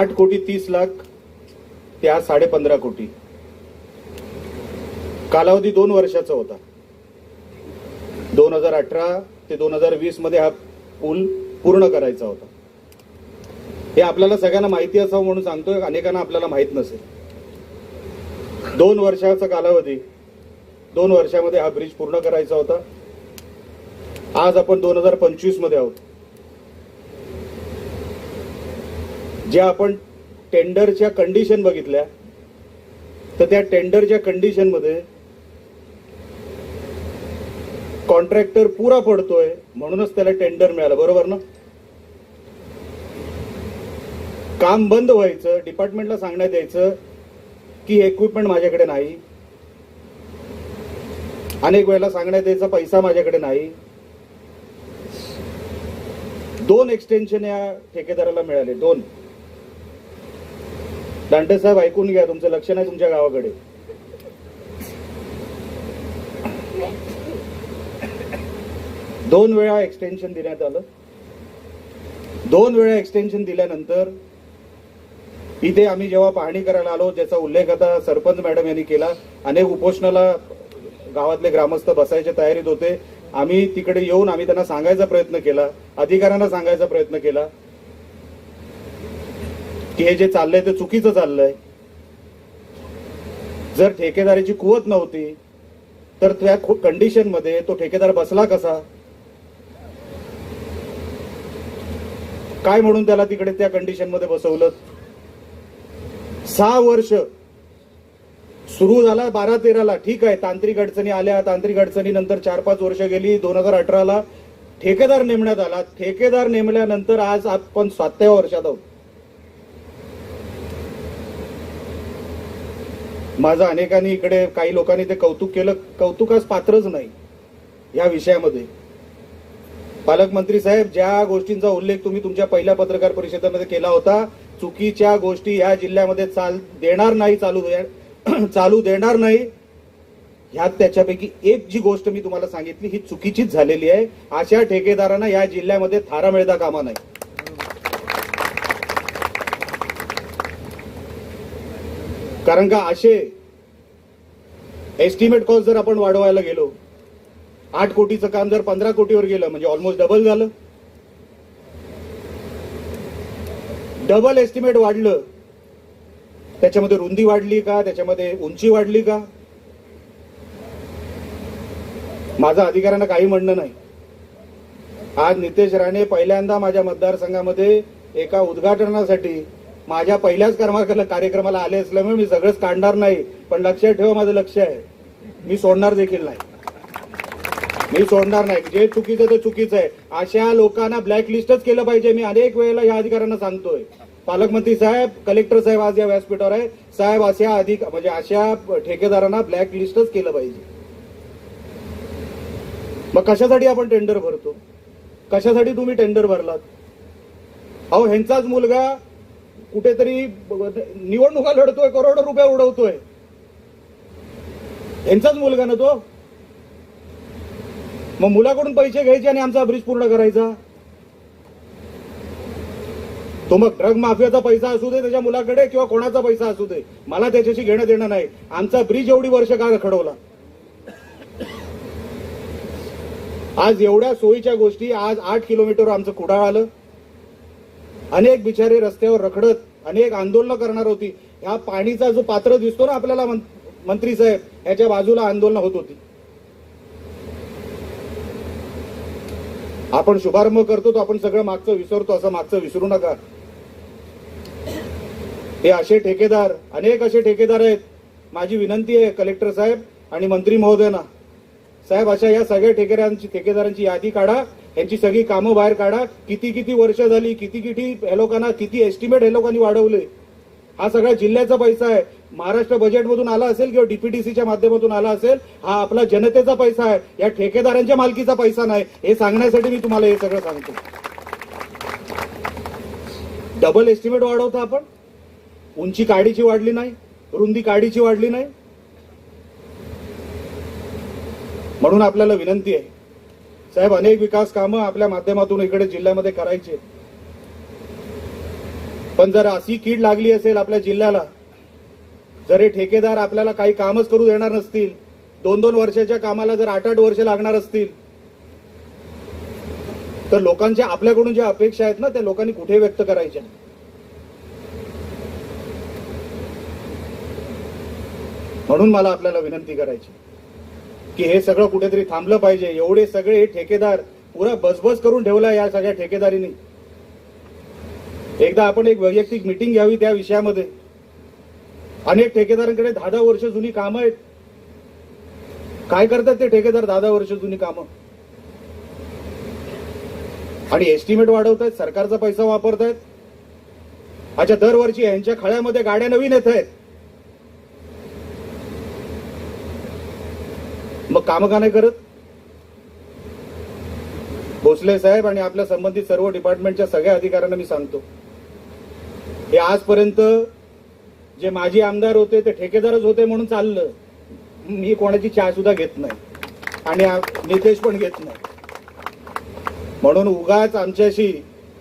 आठ कोटी तीस लाख ते आज साडे पंधरा कोटी. कालावधी दोन वर्षाचा होता. दोन हजार अठरा ते दोन हजार वीसमध्ये हा पूल पूर्ण करायचा होता. हे आपल्याला सगळ्यांना माहिती असावं म्हणून सांगतोय अनेकांना आपल्याला माहीत नसेल. दोन वर्षाचा कालावधी दोन वर्षामध्ये हा ब्रिज पूर्ण करायचा होता. आज आपण दोन हजार पंचवीसमध्ये आहोत. ज्या आपण टेंडरच्या कंडिशन बघितल्या तर त्या टेंडरच्या कंडिशनमध्ये कॉन्ट्रॅक्टर पुरा पडतोय म्हणूनच त्याला टेंडर मिळालं. बरोबर ना? काम बंद व्हायचं डिपार्टमेंटला सांगण्यात यायचं की इक्विपमेंट माझ्याकडे नाही. अनेक वेळेला सांगण्यात यायचा पैसा माझ्याकडे नाही. दोन एक्सटेन्शन या ठेकेदाराला मिळाले दोन. दांडे साहेब ऐकून घ्या तुमचं लक्ष नाही तुमच्या गावाकडे. दोन वेळा एक्सटेन्शन देण्यात आलं. दोन वेळा एक्सटेन्शन दिल्यानंतर इथे आम्ही जेव्हा पाहणी करायला आलो ज्याचा उल्लेख आता सरपंच मॅडम यांनी केला अनेक उपोषणाला गावातले ग्रामस्थ बसायच्या तयारीत होते. आम्ही तिकडे येऊन आम्ही त्यांना सांगायचा प्रयत्न केला अधिकाऱ्यांना सांगायचा प्रयत्न केला. की हे जे चाललंय ते चुकीचं चाललंय. जर ठेकेदारीची कुवत नव्हती तर त्या कंडिशनमध्ये तो ठेकेदार बसला कसा? काय म्हणून त्याला तिकडे त्या कंडिशनमध्ये बसवलं? सहा वर्ष. सुरू झाला बारा तेराला. ठीक आहे तांत्रिक अडचणी आल्या. तांत्रिक अडचणी नंतर चार पाच वर्ष गेली. दोन हजार अठराला ठेकेदार नेमण्यात आला. ठेकेदार नेमल्यानंतर आज आपण सातव्या वर्षात आहोत. माझं अनेकांनी इकडे काही लोकांनी ते कौतुक केलं. कौतुकास पात्रच नाही या विषयामध्ये. पालकमंत्री साहेब ज्या गोष्टींचा उल्लेख तुम्ही तुमच्या पहिल्या पत्रकार परिषदेमध्ये केला होता चुकीच्या गोष्टी या जिल्ह्यामध्ये चाल देणार नाही चालू चालू देणार नाही ह्यात त्याच्यापैकी एक जी गोष्ट मी तुम्हाला सांगितली ही चुकीचीच झालेली आहे. अशा ठेकेदारांना या जिल्ह्यामध्ये थारा मिळता कामा नाही कारण का असे एस्टिमेट कॉस्ट जर आपण वाढवायला गेलो आठ कोटीचं काम जर पंधरा कोटीवर गेलं म्हणजे ऑलमोस्ट डबल झालं. डबल एस्टिमेट वाढलं. त्याच्यामध्ये रुंदी वाढली का? त्याच्यामध्ये उंची वाढली का? माझा अधिकाऱ्यांना काही म्हणणं नाही. आज नितेश राणे पहिल्यांदा माझ्या मतदारसंघामध्ये एका उद्घाटनासाठी माझ्या पहिल्याच कर्मा कार्यक्रमाला आले असल्यामुळे मी सगळंच काढणार नाही. पण लक्षात ठेवा माझं लक्ष आहे. मी सोडणार देखील नाही. मी सोडणार नाही. जे चुकीचं ते चुकीचं आहे. अशा लोकांना ब्लॅक लिस्टच केलं पाहिजे. मी अनेक वेळेला या अधिकाऱ्यांना सांगतोय. पालकमंत्री साहेब कलेक्टर साहेब आज या व्यासपीठावर आहे. साहेब अशा अधिक म्हणजे अशा ठेकेदारांना ब्लॅक लिस्टच केलं पाहिजे. मग कशासाठी आपण टेंडर भरतो? कशासाठी तुम्ही टेंडर भरलात? अहो ह्यांचाच मुलगा कुठेतरी निवडणुका लढतोय करोडो रुपये उडवतोय. यांचाच मुलगा ना तो? मग मुलाकडून पैसे घ्यायचे आणि आमचा ब्रिज पूर्ण करायचा? तो मग ड्रग माफियाचा पैसा असू दे त्याच्या मुलाकडे किंवा कोणाचा पैसा असू दे मला त्याच्याशी घेणं देणं नाही. आमचा ब्रिज एवढी वर्ष का खडवला? आज एवढ्या सोयीच्या गोष्टी आज आठ किलोमीटर आमचं कुडाळ आलं. अनेक बिचारे रस्त्यावर रखडत अनेक आंदोलनं करणार होती. ह्या पाणीचा जो पात्र दिसतो ना आपल्याला मं- मंत्री साहेब याच्या बाजूला आंदोलनं होत होती. आपण शुभारंभ करतो तो आपण सगळं मागचं विसरतो असं मागचं विसरू नका. हे असे ठेकेदार अनेक असे ठेकेदार आहेत. माझी विनंती आहे कलेक्टर साहेब आणि मंत्री महोदयांना. साहेब अशा या सगळ्या ठेकेदारांची ठेकेदारांची यादी काढा. यांची सगळी कामं बाहेर काढा. किती किती वर्ष झाली किती किती हे लोकांना किती एस्टिमेट हे लोकांनी वाढवले. हा सगळा जिल्ह्याचा पैसा आहे. महाराष्ट्र बजेटमधून आला असेल किंवा डीपीडीसीच्या माध्यमातून आला असेल हा आपला जनतेचा पैसा आहे. या ठेकेदारांच्या मालकीचा पैसा नाही. हे सांगण्यासाठी मी तुम्हाला हे सगळं सांगतो. डबल एस्टिमेट वाढवता आपण. उंची काडीची वाढली नाही. रुंदी काडीची वाढली नाही. म्हणून आपल्याला विनंती आहे. साहेब अनेक विकास कामं आपल्या माध्यमातून इकडे जिल्ह्यामध्ये करायचे. पण जर अशी कीड लागली असेल आपल्या जिल्ह्याला जर हे ठेकेदार आपल्याला काही कामच करू देणार नसतील दोन दोन वर्षाच्या कामाला जर आठ आठ वर्ष लागणार असतील तर लोकांच्या आपल्याकडून ज्या अपेक्षा आहेत ना त्या लोकांनी कुठे व्यक्त करायच्या? म्हणून मला आपल्याला विनंती करायची. की हे सगळं कुठेतरी थांबलं पाहिजे. एवढे सगळे ठेकेदार पुरा बसबस करून ठेवला या सगळ्या ठेकेदारीने. एकदा आपण एक वैयक्तिक मिटिंग घ्यावी त्या विषयामध्ये. अनेक ठेकेदारांकडे दहा दहा वर्ष जुनी कामं आहेत. काय करतात ते ठेकेदार दहा दहा वर्ष जुनी कामं? आणि एस्टिमेट वाढवतायत सरकारचा पैसा वापरतायत. अच्छा दरवर्षी यांच्या खळ्यामध्ये गाड्या नवीन येत आहेत मग कामं का नाही करत? भोसले साहेब आणि आपल्या संबंधित सर्व डिपार्टमेंटच्या सगळ्या अधिकाऱ्यांना मी सांगतो. हे आजपर्यंत जे माजी आमदार होते ते ठेकेदारच होते म्हणून चाललं. मी कोणाची चहा सुद्धा घेत नाही. आणि नितेश पण घेत नाही. म्हणून उगाच आमच्याशी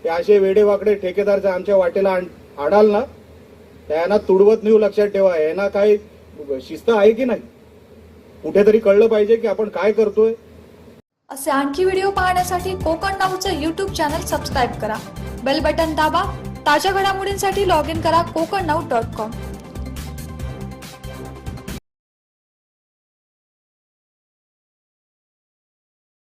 हे असे वेडेवाकडे ठेकेदार आमच्या वाटेला आण- आडाल ना. त्यांना तुडवत नेऊ लक्षात ठेवा. यांना काही शिस्त आहे की नाही? कुठेतरी कळलं पाहिजे की आपण काय करतोय. असे आणखी व्हिडिओ पाहण्यासाठी कोकण नाऊचं यूट्यूब चॅनल सबस्क्राईब करा. बेल बटन दाबा. ताज्या घडामोडींसाठी लॉग इन करा कोकण नाऊ डॉट कॉम